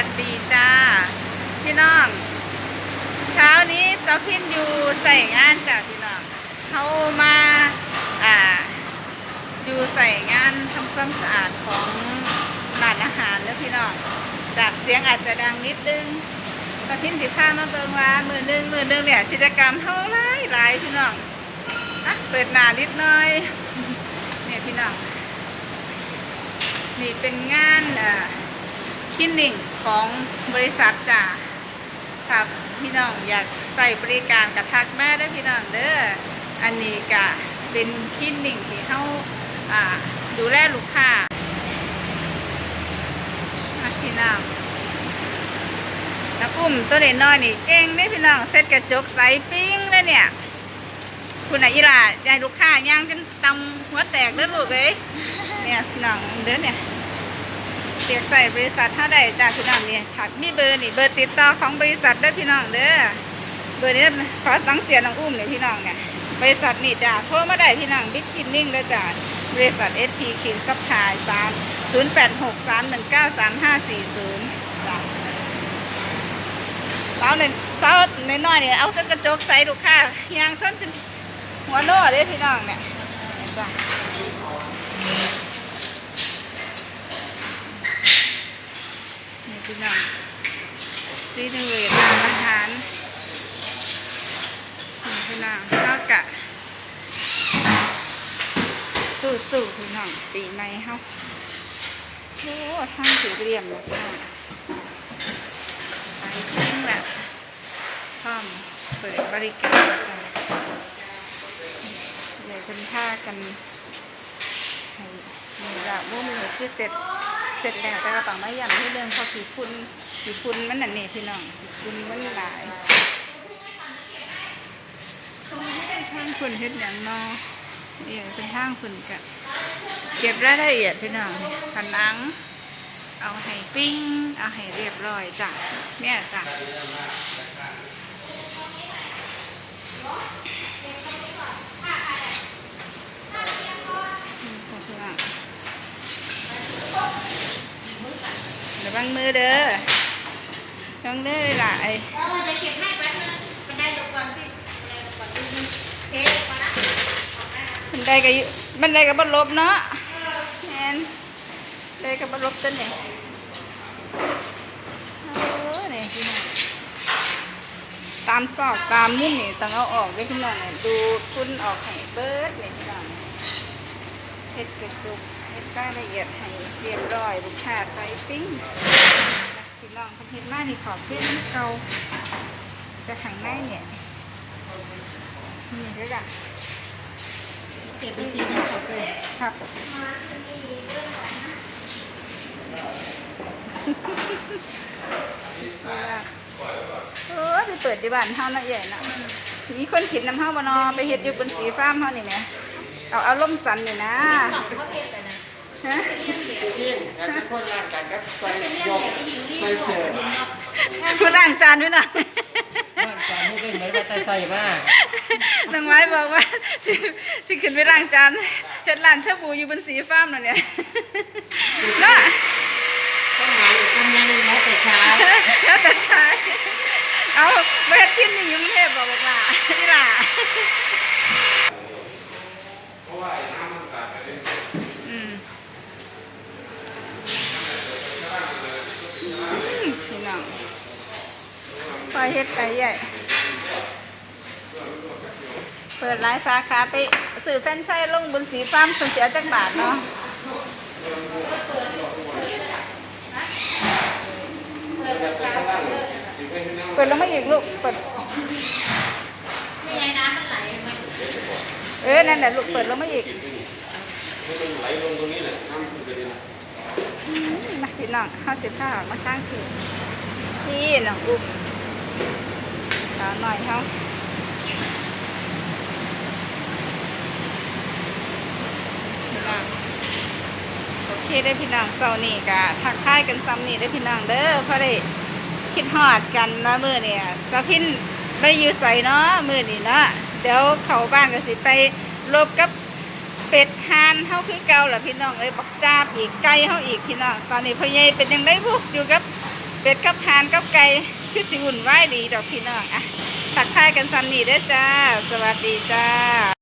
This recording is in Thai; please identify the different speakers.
Speaker 1: วัสดีจ้า พี่น้อง เช้านี้สาวพินอยู่ใส่งานจ้าพี่น้องเขามาอ่าอยู่ใส่งานทำความสะอาดของร้านอาหารแล้วพี่น้องจากเสียงอาจจะดังนิดนึงสาวพินสิพามาเบิงว่ามือหนึงมือหนึงเนี่ยกิจกรรมเท่าไรหลายพี่น้องอะเปิดหน้านิดหน่อยเนี่ยพี่น้องนี่เป็นงานอ่า คลินิกของบริษัทจ้าครับพี่น้องอยากใส่บริการกระทักแม่ได้พี่น้องเด้ออันนี้ก็เป็นคลินิกที่เขาอ่าดูแลลูกค้าอะพี่น้องน้ำอุ้มตัวเล็กน้อยนี่เก่งได้พี่น้องเซ็ตกระจกใสปิ้งเลยเนี่ย คุณอายิราอยายลูกค้าย่างจนตำหัวแตกเด้อลูกเอ้ยเนี่ยพี่น้องเด้อเนี่ย เรียกใส่บริษัทเท่าใดจ้าพี่น้องเนี่ยถัดมีเบอร์นี่เบอร์ติดต่อของบริษัทเด้พี่น้องเด้อเบอร์นี้ขอตั้งเสียน้องอุ้มเนี่ยพี่น้องเนี่ยบริษัทนี่จ้าโทรมาได้พี่น้องบิ๊กคินนิ่งเด้จ้าบริษัทเอสพีคินซัพพลายสามศูนย์แปดหกสามหนึ่งเก้าสามห้าสี่ศูนย์จ้าเสาเนี่ยเสาน้อยๆเนี่ยเอากระจกใส่ลูกค้ายางส้นจนหัวโน่เด้พี่น้องเนี่ยจ้า นี่พี่น้อง รีโนเวทร้านอาหารนี่พี่น้องนอกกะสู้สู้ๆพี่น้องปีใหม่เฮาโอ้ทางถือเรียมแบบนี้ใส่จริงแบบพร้อมเปิดบริการจ้ะเลยเป็นผ้ากันให้มีระมุมนี่คือเสร็จ เสร็จแล้วแต่กระเป๋าไม่ยังที่เดิมเพอผีพุ่นผีพุ่นมันนั่นนี่พี่น้องผีพุ่นมันหลายทางคุณเฮ็ดอย่างนอนี่เป็นทางคุณกะเก็บรายละเอียดพี่น้องผนังเอาให้ปิ้ง เอาให้เรียบร้อยจ้ะเนี่ยจ้ะนี่จ้ะพี่น้อง ระวังมือเด้อระวังเด้อหลาย
Speaker 2: เออเดี๋ยวเก็บให้แป๊บนึงบันไดลงก่อนพี่บันไดลงก่อนนิดนึงเทมาละ
Speaker 1: บันไดก็อยู่บันไดก็บ่ลบเนาะแม่นบันไดก็บ่ลบต้นนี่โอ้นี่พี่น้องตามซอกตามมุมนี่ต้องเอาออกเด้วยพี่น้องเนี่ยดูคุณออกให้เบิดนี่พี่น้องเช็ดกระจุกเฮ็ดรายละเอียดให้เรียบร้อยลูกค้าใส่ปิ้งพี่น้องเพิ่นเฮ็ดมานี่ขอบเพิ่นเก่าแต่ข้างในเนี่ยนี่ด้อจ้ะ
Speaker 2: เก็บไปทีนะขอบคุณ
Speaker 1: ครับเออไปเปิดที่บ้านเฮาเนาะใหญ่เนาะสิมีคนขิดน้ำเฮาบ่นาไปเฮ็ดอยู่บนสีฟ้ามเฮานี่แหม เอาอารมณ์สันนี่นะ
Speaker 2: กล่องเขาเก็บไปนะ
Speaker 1: ฮะ
Speaker 3: พี่แล้วทุกคนร่างกันก็ใส่
Speaker 2: เป็นเรีย
Speaker 3: ย
Speaker 2: ก
Speaker 3: ก
Speaker 2: เด็กผู้หญิงรีบ
Speaker 3: ใส่
Speaker 2: ขอ
Speaker 3: เสื้อ
Speaker 2: ดินเนาะ
Speaker 1: คุณล้างจานด้วยนะ
Speaker 3: ร่างกันนี่ก็เหมือนว่าแต่ใส่มาก
Speaker 1: น้องไม้บอกว่าสิสิขึ้นไปล้างจานเฮ็ดร้านชาบูอยู่บนสีฟ้าร์มนั่นเนี่ยเนาะ
Speaker 2: ต้องหาอีกคนยังแล้วแต่เช้า
Speaker 1: แล้วแต่ชายเอาไปเฮ็ดกินนี่อยุ่กรุงเทพบอกบอกว่านี่ล่ะอืมอืมพี่น้อง เฮ็ดไปใหญ่เปิดหลายสาขาไปสื่อแฟนไชส์ลงบนสีฟ้ามคนเสียจักบาทเนาะเปิดแล้วไม่อีกลูกเปิด
Speaker 2: นี่ไงน้ำมันไหลม
Speaker 1: เออนั่นแหละลูกเปิดแล้วไม่อีกอืมมาพี่น้องข้าวสิบข้าวมาข้างคือพี่น้องอุ้ม สาวหน่อยเขาพี่น้องโอเคได้พี่น้องเสานี้กะทักทายกันซ้ำนี่ได้พี่น้องเด้อเพราะได้คิดฮอดกันนาะมือเนี่ยสะพินไปอยู่ใส่เนาะมือนี้เนาะเดี๋ยวเข้าบ้านก็สิไปลบกับเป็ดฮานเฮาคือเก่าล่ะพี่น้องเอ้ยบักจ้าอีกไก่เฮาอีกพี่น้องตอนนี้พ่อใหญ่เป็นยังไงบุกอยู่กับเป็ดกับหานกับไก่ คือสิหุ่นไหวดีดอกพี่น้องอะตักทายกันซ้ำนี่ได้จ้า สวัสดีจ้า